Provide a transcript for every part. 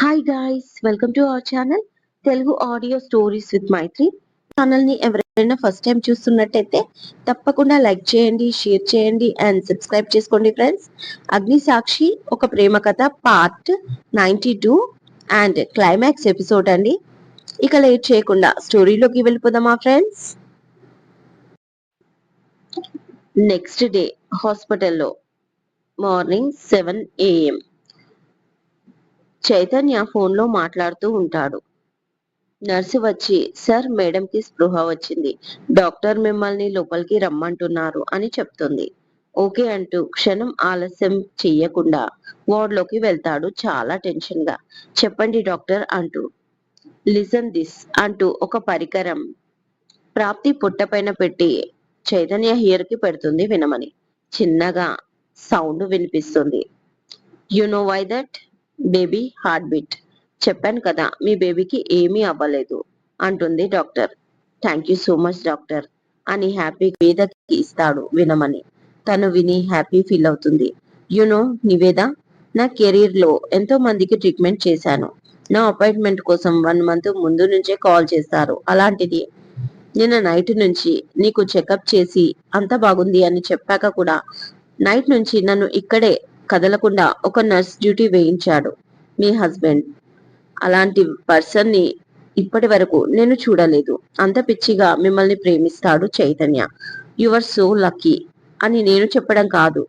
Hi guys welcome to our channel Telugu audio stories with Maithri ఛానల్ని ఎవరైనా first time చూస్తున్నట్టయితే తప్పకుండా like చేయండి షేర్ చేయండి అండ్ సబ్స్క్రైబ్ చేసుకోండి ఫ్రెండ్స్ అగ్ని సాక్షి ఒక ప్రేమ కథ part ninety two and climax episode అండి. ఇక లేట్ చేయకుండా స్టోరీలోకి వెళ్ళిపోదామా ఫ్రెండ్స్ నెక్స్ట్ డే హాస్పిటల్లో మార్నింగ్ సెవెన్ ఏఎం చైతన్య ఫోన్లో మాట్లాడుతూ ఉంటాడు. నర్సు వచ్చి సార్ మేడంకి స్పృహ వచ్చింది. డాక్టర్ మిమ్మల్ని లోపలికి రమ్మంటున్నారు అని చెప్తుంది. ఓకే అంటూ క్షణం ఆలస్యం చెయ్యకుండా వార్డ్లోకి వెళ్తాడు చాలా టెన్షన్గా చెప్పండి డాక్టర్ అంటూ. లిసన్ దిస్ అంటూ ఒక పరికరం ప్రాప్తి పుట్టపైన పెట్టి చైతన్య హియర్కి పెడుతుంది వినమని. చిన్నగా సౌండ్ వినిపిస్తుంది. You know why that? Baby heart beat చెప్పాను కదా మీ బేబీకి ఏమీ అవ్వలేదు అంటుంది doctor. Thank you so much doctor అని హ్యాపీ వేదకి ఇస్తాడు వినమని. తను విని హ్యాపీ ఫీల్ అవుతుంది. యునో నివేద నా కెరీర్లో ఎంతో మందికి ట్రీట్మెంట్ చేశాను. నా అపాయింట్మెంట్ కోసం వన్ మంత్ ముందు నుంచే కాల్ చేస్తారు. అలాంటిది నిన్న నైట్ నుంచి నీకు చెకప్ చేసి అంత బాగుంది అని చెప్పాక కూడా నైట్ నుంచి నన్ను ఇక్కడే కదలకుండా ఒక నర్స్ డ్యూటీ వేయించాడు మీ హస్బెండ్. అలాంటి పర్సన్ని ఇప్పటి వరకు నేను చూడలేదు. అంత పిచ్చిగా మిమ్మల్ని ప్రేమిస్తాడు చైతన్య. యువర్ సో లక్కీ అని నేను చెప్పడం కాదు.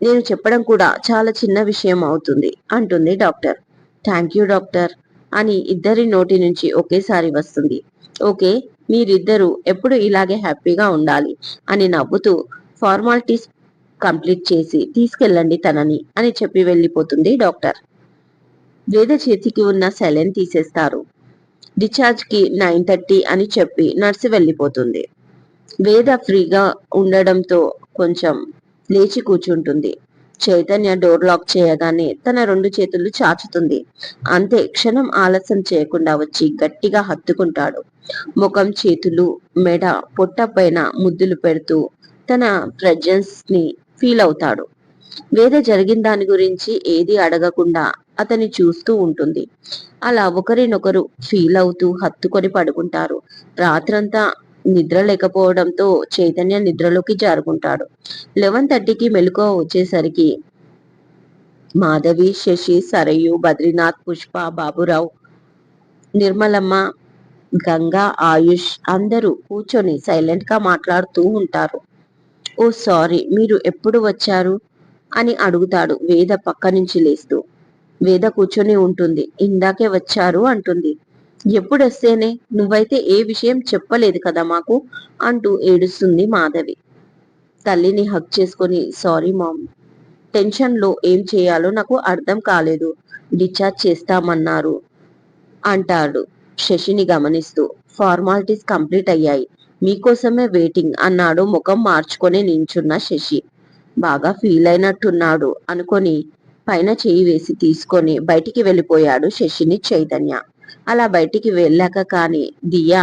నేను చెప్పడం కూడా చాలా చిన్న విషయం అవుతుంది అంటుంది డాక్టర్. థ్యాంక్ యూ డాక్టర్ అని ఇద్దరి నోటి నుంచి ఒకేసారి వస్తుంది. ఓకే మీరిద్దరూ ఎప్పుడు ఇలాగే హ్యాపీగా ఉండాలి అని నవ్వుతూ ఫార్మాలిటీస్ కంప్లీట్ చేసి తీసుకెళ్ళండి తనని అని చెప్పి వెళ్ళిపోతుంది డాక్టర్. వేద చేతికి ఉన్న సెలైన్ తీసేస్తారు. డిశ్చార్జ్కి నైన్ థర్టీ అని చెప్పి నర్సు వెళ్ళిపోతుంది. వేద ఫ్రీగా ఉండడంతో కొంచెం లేచి కూర్చుంటుంది. చైతన్య డోర్ లాక్ చేయగానే తన రెండు చేతులు చాచుతుంది. అంతే క్షణం ఆలస్యం చేయకుండా వచ్చి గట్టిగా హత్తుకుంటాడు. ముఖం చేతులు మెడ పొట్ట పైన ముద్దులు పెడుతూ తన ప్రజెన్స్ని ఫీల్ అవుతాడు వేద జరిగిన దాని గురించి ఏది అడగకుండా అతని చూస్తూ ఉంటుంది. అలా ఒకరినొకరు ఫీల్ అవుతూ హత్తుకొని పడుకుంటారు. రాత్రంతా నిద్ర లేకపోవడంతో చైతన్య నిద్రలోకి జారుకుంటాడు. లెవెన్ థర్టీకి మెలకువ వచ్చేసరికి మాధవి శశి సరయు బద్రీనాథ్ పుష్ప బాబురావు నిర్మలమ్మ గంగా ఆయుష్ అందరూ కూర్చొని సైలెంట్గా మాట్లాడుతూ ఉంటారు. ఓ సారీ మీరు ఎప్పుడు వచ్చారు? అని అడుగుతాడు వేద పక్క నుంచి లేస్తూ. వేద కూర్చొని ఉంటుంది. ఇందాకే వచ్చారు అంటుంది. ఎప్పుడు వస్తేనే నువ్వైతే ఏ విషయం చెప్పలేదు కదా మాకు? అంటూ ఏడుస్తుంది మాధవి. తల్లిని హక్ చేసుకొని సారీ మామ్. టెన్షన్లో ఏం చేయాలో నాకు అర్థం కాలేదు. డిశ్చార్జ్ చేస్తామన్నారు అంటాడు శశిని గమనిస్తూ. ఫార్మాలిటీస్ కంప్లీట్ అయ్యాయి. మీకోసమే వెయిటింగ్ అన్నాడు ముఖం మార్చుకొని నించున్న శశి. బాగా ఫీల్ అయినట్టున్నాడు అనుకొని పైన చేయి వేసి తీసుకొని బయటికి వెళ్ళిపోయాడు శశిని చైతన్య. అలా బయటికి వెళ్ళాక కానీ దియా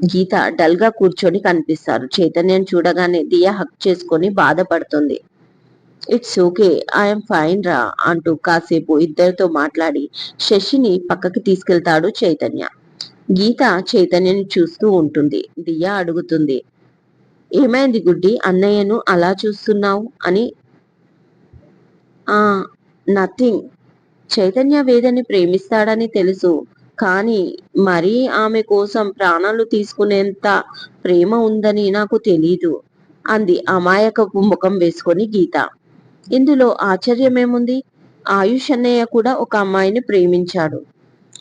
గీత డల్గా కూర్చొని కనిపిస్తారు. చైతన్యం చూడగానే దియా హక్ చేసుకొని బాధపడుతుంది. ఇట్స్ ఓకే ఐఎమ్ ఫైన్ రా అంటూ కాసేపు ఇద్దరితో మాట్లాడి శశిని పక్కకి తీసుకెళ్తాడు చైతన్య. గీత చైతన్యని చూస్తూ ఉంటుంది. దియా అడుగుతుంది ఏమైంది గుడ్డి? అన్నయ్యను అలా చూస్తున్నావు? అని. ఆ నథింగ్. చైతన్య వేదని ప్రేమిస్తాడని తెలుసు కానీ మరీ ఆమె కోసం ప్రాణాలు తీసుకునేంత ప్రేమ ఉందని నాకు తెలీదు అంది అమాయకపు ముఖం వేసుకొని గీత. ఇందులో ఆశ్చర్యమేముంది? ఆయుష్ అన్నయ్య కూడా ఒక అమ్మాయిని ప్రేమించాడు.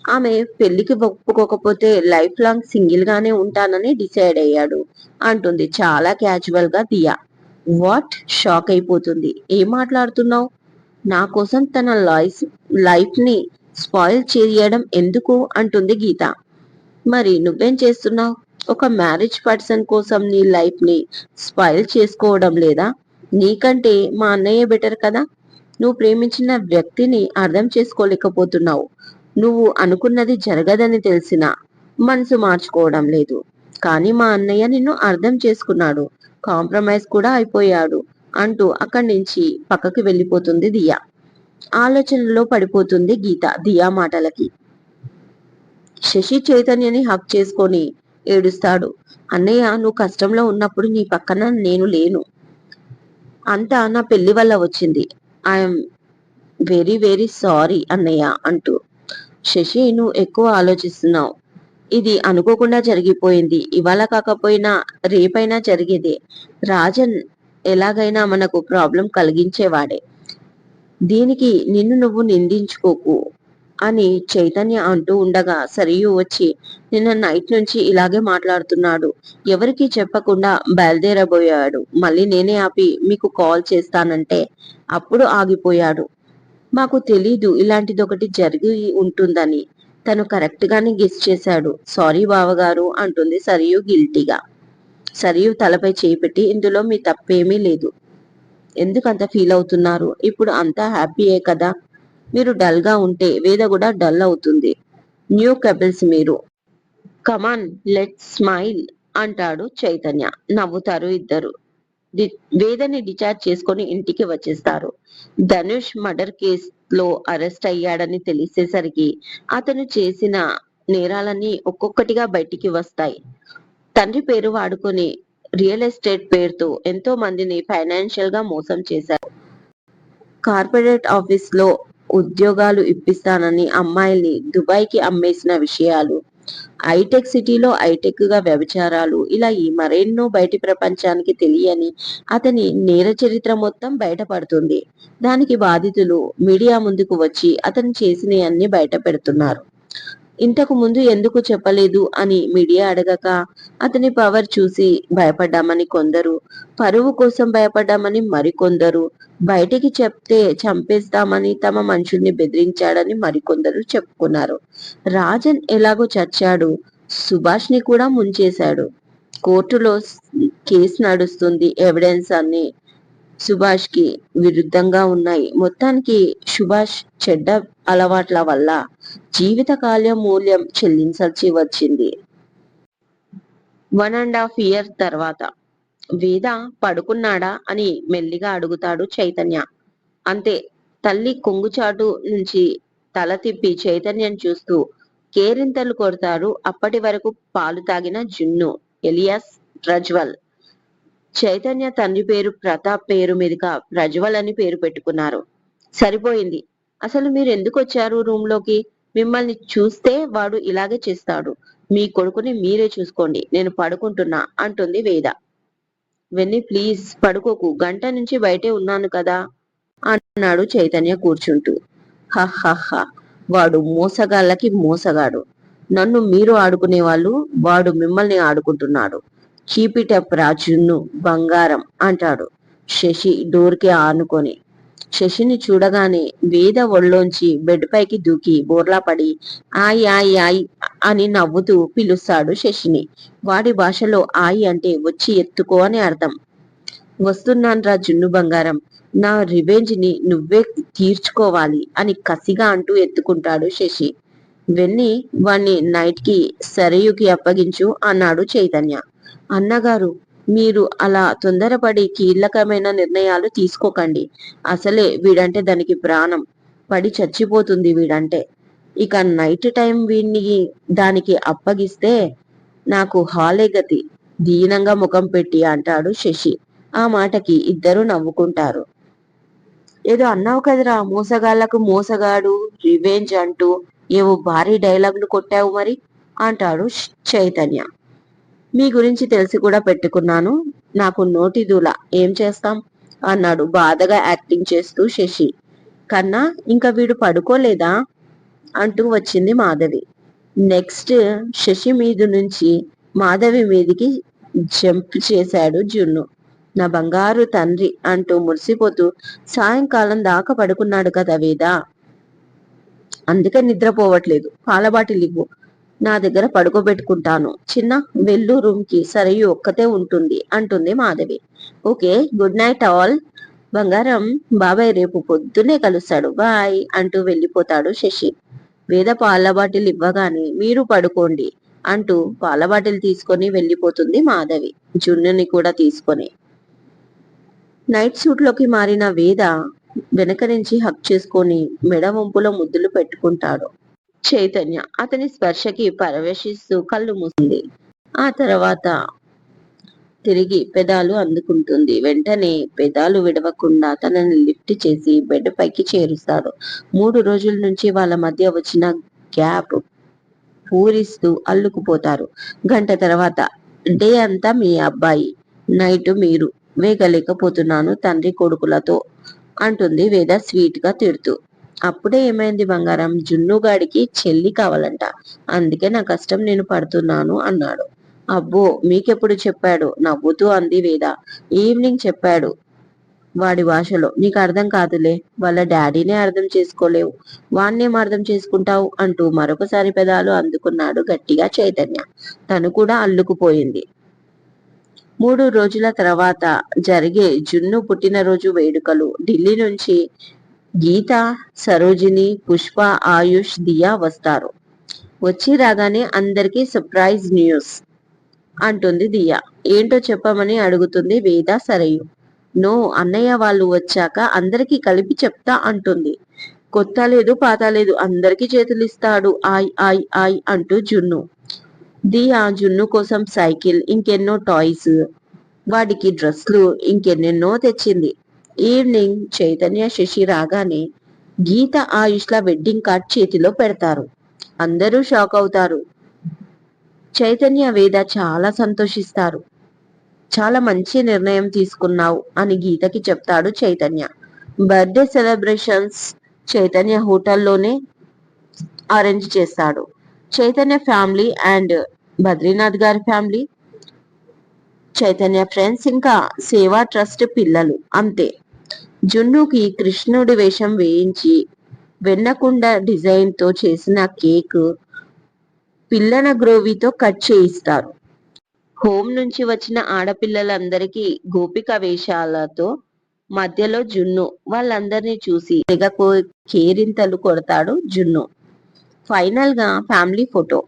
ఆమె పెళ్ళికి ఒప్పుకోకపోతే లైఫ్ లాంగ్ సింగిల్ గానే ఉంటానని డిసైడ్ అయ్యాడు అంటుంది చాలా క్యాజువల్గా దియా. వాట్? షాక్ అయిపోతుంది. ఏం మాట్లాడుతున్నావు? నా కోసం తన లైఫ్ లైఫ్ని స్పాయిల్ చేయడం ఎందుకు? అంటుంది గీత. మరి నువ్వేం చేస్తున్నావు? ఒక మ్యారేజ్ పర్సన్ కోసం నీ లైఫ్ని స్పాయిల్ చేసుకోవడం లేదా? నీకంటే మా అన్నయ్య బెటర్ కదా. నువ్వు ప్రేమించిన వ్యక్తిని అర్థం చేసుకోలేకపోతున్నావు. నువ్వు అనుకున్నది జరగదని తెలిసినా మనసు మార్చుకోవడం లేదు. కానీ మా అన్నయ్య నిన్ను అర్థం చేసుకున్నాడు. కాంప్రమైజ్ కూడా అయిపోయాడు అంటూ అక్కడి నుంచి పక్కకి వెళ్ళిపోతుంది దియా. ఆలోచనలో పడిపోతుంది గీత దియా మాటలకి. శశి చైతన్యని హక్ చేసుకొని ఏడుస్తాడు. అన్నయ్య నువ్వు కష్టంలో ఉన్నప్పుడు నీ పక్కన నేను లేను. అంతా నా పెళ్ళి వల్ల వచ్చింది. ఐఎమ్ వెరీ వెరీ సారీ అన్నయ్య అంటూ శశి నువ్వు ఎక్కువ ఆలోచిస్తున్నావు. ఇది అనుకోకుండా జరిగిపోయింది. ఇవాళ కాకపోయినా రేపైనా జరిగేదే. రాజన్ ఎలాగైనా మనకు ప్రాబ్లం కలిగించేవాడే. దీనికి నిన్ను నువ్వు నిందించుకోకు అని చైతన్య అంటూ ఉండగా సరియు వచ్చి నిన్న నైట్ నుంచి ఇలాగే మాట్లాడుతున్నాడు. ఎవరికి చెప్పకుండా బయలుదేరబోయాడు. మళ్ళీ నేనే ఆపి మీకు కాల్ చేస్తానంటే అప్పుడు ఆగిపోయాడు. మాకు తెలీదు ఇలాంటిది ఒకటి జరిగి ఉంటుందని. తను కరెక్ట్ గానే గెస్ చేశాడు. సారీ బావగారు అంటుంది సరియు గిల్టీగా. సరియు తలపై చేపెట్టి ఇందులో మీ తప్పేమీ లేదు. ఎందుకంత ఫీల్ అవుతున్నారు? ఇప్పుడు అంతా హ్యాపీయే కదా? మీరు డల్గా ఉంటే వేద కూడా డల్ అవుతుంది. న్యూ కపిల్స్ మీరు. కమాన్ లెట్ స్మైల్ అంటాడు చైతన్య. నవ్వుతారు ఇద్దరు. వేదని డిశ్చార్జ్ చేసుకొని ఇంటికి వచ్చేస్తారు. ధనుష్ మర్డర్ కేసులో అరెస్ట్ అయ్యాడని తెలిసేసరికి అతను చేసిన నేరాలన్నీ ఒక్కొక్కటిగా బయటికి వస్తాయి. తండ్రి పేరు వాడుకొని రియల్ ఎస్టేట్ పేరుతో ఎంతో మందిని ఫైనాన్షియల్గా మోసం చేశారు. కార్పొరేట్ ఆఫీస్లో ఉద్యోగాలు ఇప్పిస్తానని అమ్మాయిల్ని దుబాయ్కి అమ్మేసిన విషయాలు హైటెక్ సిటీలో హైటెక్గా వ్యభిచారాలు ఇలా ఈ మరెన్నో బయటి ప్రపంచానికి తెలియని అతని నేర చరిత్ర మొత్తం బయటపడుతుంది. దానికి బాధితులు మీడియా ముందుకు వచ్చి అతను చేసినవన్నీ బయట పెడుతున్నారు. ఇంతకు ముందు ఎందుకు చెప్పలేదు అని మీడియా అడగక అతని పవర్ చూసి భయపడ్డామని కొందరు పరువు కోసం భయపడ్డామని మరికొందరు బయటికి చెప్తే చంపేస్తామని తమ మనుషుల్ని బెదిరించాడని మరికొందరు చెప్పుకున్నారు. రాజన్ ఎలాగో చచ్చాడు సుభాష్ని కూడా ముంచేశాడు. కోర్టులో కేసు నడుస్తుంది ఎవిడెన్స్ అన్ని సుభాష్కి విరుద్ధంగా ఉన్నాయి. మొత్తానికి సుభాష్ చెడ్డ అలవాట్ల వల్ల జీవితకాల మూల్యం చెల్లించాల్సి వచ్చింది. వన్ అండ్ హాఫ్ ఇయర్ తర్వాత వేద పడుకున్నాడా? అని మెల్లిగా అడుగుతాడు చైతన్య. అంతే తల్లి కొంగుచాటు నుంచి తల తిప్పి చైతన్యం చూస్తూ కేరింతలు కొడతాడు అప్పటి వరకు పాలు తాగిన జున్ను ఎలియాస్ రజ్వల్ చైతన్య తండ్రి పేరు ప్రతాప్ పేరు మీదుగా ప్రజ్వల్ అని పేరు పెట్టుకున్నారు. సరిపోయింది. అసలు మీరు ఎందుకు వచ్చారు రూమ్లోకి? మిమ్మల్ని చూస్తే వాడు ఇలాగే చేస్తాడు. మీ కొడుకుని మీరే చూసుకోండి. నేను పడుకుంటున్నా అంటుంది వేద. వెన్ని ప్లీజ్ పడుకోకు. గంట నుంచి బయటే ఉన్నాను కదా అన్నాడు చైతన్య కూర్చుంటూ. హహహ వాడు మోసగాళ్ళకి మోసగాడు. నన్ను మీరు ఆడుకునే వాళ్ళు వాడు మిమ్మల్ని ఆడుకుంటున్నాడు. చీపిటప్ రాజును బంగారం అంటాడు. శశి డోర్కి ఆనుకొని శశిని చూడగానే వేద ఒళ్ళోంచి బెడ్ పైకి దూకి బోర్లా పడి ఆయ్ ఆయ్ ఆయ్ అని నవ్వుతూ పిలుస్తాడు శశిని. వాడి భాషలో ఆయి అంటే వచ్చి ఎత్తుకో అని అర్థం. వస్తున్నాన్రా జున్ను బంగారం నా రివెంజ్ని నువ్వే తీర్చుకోవాలి అని కసిగా అంటూ ఎత్తుకుంటాడు శశి. వెన్ని వాణ్ణి నైట్కి సరయుకి అప్పగించు అన్నాడు చైతన్య. అన్నగారు మీరు అలా తొందరపడి కీలకమైన నిర్ణయాలు తీసుకోకండి. అసలే వీడంటే దానికి ప్రాణం. పడి చచ్చిపోతుంది వీడంటే. ఇక నైట్ టైం వీడిని దానికి అప్పగిస్తే నాకు హాలే గతి. దీనంగా ముఖం పెట్టి అంటాడు శశి. ఆ మాటకి ఇద్దరు నవ్వుకుంటారు. ఏదో అన్నావు కదరా మోసగాళ్ళకు మోసగాడు రివెంజ్ అంటూ ఏవో భారీ డైలాగులు కొట్టావు మరి అంటాడు చైతన్య. మీ గురించి తెలిసి కూడా పెట్టుకున్నాను. నాకు నోటి దూల ఏం చేస్తాం? అన్నాడు బాధగా యాక్టింగ్ చేస్తూ శశి. కన్నా ఇంకా వీడు పడుకోలేదా? అంటూ వచ్చింది మాధవి. నెక్స్ట్ శశి మీద నుంచి మాధవి మీదికి జంప్ చేశాడు జున్ను. నా బంగారు తండ్రి అంటూ మురిసిపోతూ సాయంకాలం దాకా పడుకున్నాడు కదా వేద అందుకే నిద్రపోవట్లేదు. పాల ఇవ్వు నా దగ్గర పడుకోబెట్టుకుంటాను. చిన్న వెళ్ళు రూమ్కి సరయు ఒక్కతే ఉంటుంది అంటుంది Madhavi. Okay good night all. బంగారం బాబాయ్ రేపు పొద్దునే కలుస్తాడు. బాయ్ అంటూ వెళ్ళిపోతాడు శశి. వేద పాల బాటిల్ ఇవ్వగానే మీరు పడుకోండి అంటూ పాల బాటిల్ తీసుకొని వెళ్ళిపోతుంది మాధవి. జున్నుని కూడా తీసుకొని. నైట్ సూట్లోకి మారిన వేద వెనక నుంచి హక్ చేసుకొని మెడ వంపులో ముద్దులు పెట్టుకుంటాడు. చైతన్య అతని స్పర్శకి పరవశిస్తూ కళ్ళు మూసింది. ఆ తర్వాత తిరిగి పెదాలు అందుకుంటుంది. వెంటనే పెదాలు విడవకుండా తనని లిఫ్ట్ చేసి బెడ్ పైకి చేరుస్తాడు. మూడు రోజుల నుంచి వాళ్ళ మధ్య వచ్చిన గ్యాప్ పూరిస్తూ అల్లుకుపోతారు. గంట తర్వాత డే అంతా మీ అబ్బాయి నైట్ మీరు వేగలేకపోతున్నాను తండ్రి కొడుకులతో అంటుంది వేద స్వీట్గా తిడుతూ. అప్పుడే ఏమైంది బంగారం? జున్నుగాడికి చెల్లి కావాలంట. అందుకే నా కష్టం నేను పడుతున్నాను అన్నాడు. అబ్బో మీకెప్పుడు చెప్పాడు? నవ్వుతూ అంది వేద. ఈవినింగ్ చెప్పాడు వాడి భాషలో. నీకు అర్థం కాదులే. వాళ్ళ డాడీనే అర్థం చేసుకోలేవు. వాణ్ణేం అర్థం చేసుకుంటావు అంటూ మరొకసారి పెదాలు అందుకున్నాడు గట్టిగా చైతన్య. తను కూడా అల్లుకుపోయింది. మూడు రోజుల తర్వాత జరిగే జున్ను పుట్టినరోజు వేడుకలు. ఢిల్లీ నుంచి గీత సరోజిని పుష్ప ఆయుష్ దియా వస్తారు. వచ్చి రాగానే అందరికీ సర్ప్రైజ్ న్యూస్ అంటుంది దియా. ఏంటో చెప్పమని అడుగుతుంది వేద సరయు. నో అన్నయ్య వాళ్ళు వచ్చాక అందరికీ కలిపి చెప్తా అంటుంది. కొత్త లేదు పాత లేదు అందరికీ చేతులు ఇస్తాడు. ఆయ్ ఆయ్ ఆయ్ అంటూ జున్ను. దియా జున్ను కోసం సైకిల్ ఇంకెన్నో టాయ్స్ వాడికి డ్రెస్లు ఇంకెన్నెన్నో తెచ్చింది. ఈవినింగ్ చైతన్య శశి రాగానే గీత ఆయుష్ల వెడ్డింగ్ కార్డ్ చేతిలో పెడతారు. అందరూ షాక్ అవుతారు. చైతన్య వేద చాలా సంతోషిస్తారు. చాలా మంచి నిర్ణయం తీసుకున్నావు అని గీతకి చెప్తాడు చైతన్య. బర్త్డే సెలబ్రేషన్స్ చైతన్య హోటల్లోనే అరేంజ్ చేస్తాడు. చైతన్య ఫ్యామిలీ అండ్ బద్రీనాథ్ గారి ఫ్యామిలీ చైతన్య ఫ్రెండ్స్ ఇంకా సేవా ట్రస్ట్ పిల్లలు అంతే. జున్నుకి కృష్ణుడి వేషం వేయించి వెన్నకుండ డిజైన్తో చేసిన కేక్ పిల్లన గ్రోవితో కట్ చేయిస్తారు. హోమ్ నుంచి వచ్చిన ఆడపిల్లలందరికీ గోపిక వేషాలతో మధ్యలో జున్ను వాళ్ళందరినీ చూసి తెగకు కేరింతలు కొడతాడు జున్ను. ఫైనల్గా ఫ్యామిలీ ఫోటో.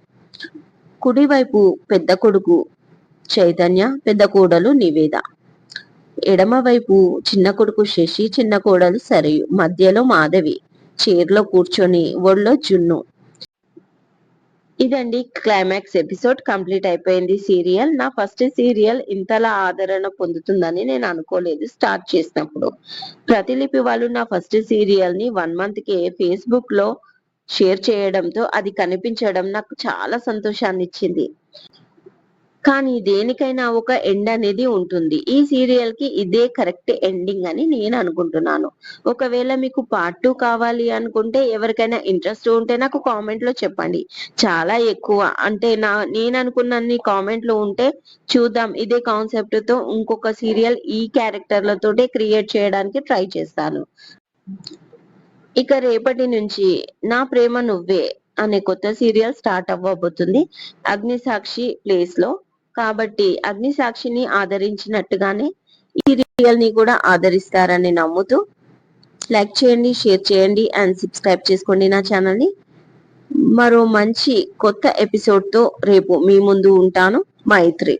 కుడివైపు పెద్ద కొడుకు చైతన్య పెద్ద కోడలు నివేద. ఎడమవైపు చిన్న కొడుకు శశి చిన్న కోడలు సరియు మధ్యలో మాధవి చైర్లో కూర్చొని ఒళ్ళో జున్ను. ఇదండి క్లైమాక్స్ ఎపిసోడ్ కంప్లీట్ అయిపోయింది సీరియల్. నా ఫస్ట్ సీరియల్ ఇంతలా ఆదరణ పొందుతుందని నేను అనుకోలేదు స్టార్ట్ చేసినప్పుడు. ప్రతిలిపి వాళ్ళు నా ఫస్ట్ సీరియల్ని వన్ మంత్కి ఫేస్బుక్లో షేర్ చేయడంతో అది కనిపించడం నాకు చాలా సంతోషాన్ని ఇచ్చింది కానీ దేనికైనా ఒక ఎండ్ అనేది ఉంటుంది. ఈ సీరియల్కి ఇదే కరెక్ట్ ఎండింగ్ అని నేను అనుకుంటున్నాను. ఒకవేళ మీకు పార్ట్ టూ కావాలి అనుకుంటే ఎవరికైనా ఇంట్రెస్ట్ ఉంటే నాకు కామెంట్లో చెప్పండి. చాలా ఎక్కువ. అంటే నా నేను అనుకున్నన్ని కామెంట్లు ఉంటే చూద్దాం. ఇదే కాన్సెప్ట్తో ఇంకొక సీరియల్ ఈ క్యారెక్టర్లతోటే క్రియేట్ చేయడానికి ట్రై చేస్తాను. ఇక రేపటి నుంచి నా ప్రేమ నువ్వే అనే కొత్త సీరియల్ స్టార్ట్ అవ్వబోతుంది. అగ్నిసాక్షి ప్లేస్లో కాబట్టి అగ్ని సాక్షిని ఆదరించినట్టుగానే ఈ సీరియల్ని కూడా ఆదరిస్తారని నమ్ముతూ లైక్ చేయండి షేర్ చేయండి అండ్ సబ్స్క్రైబ్ చేసుకోండి నా ఛానల్ని మరో మంచి కొత్త ఎపిసోడ్తో రేపు మీ ముందు ఉంటాను. మైత్రి.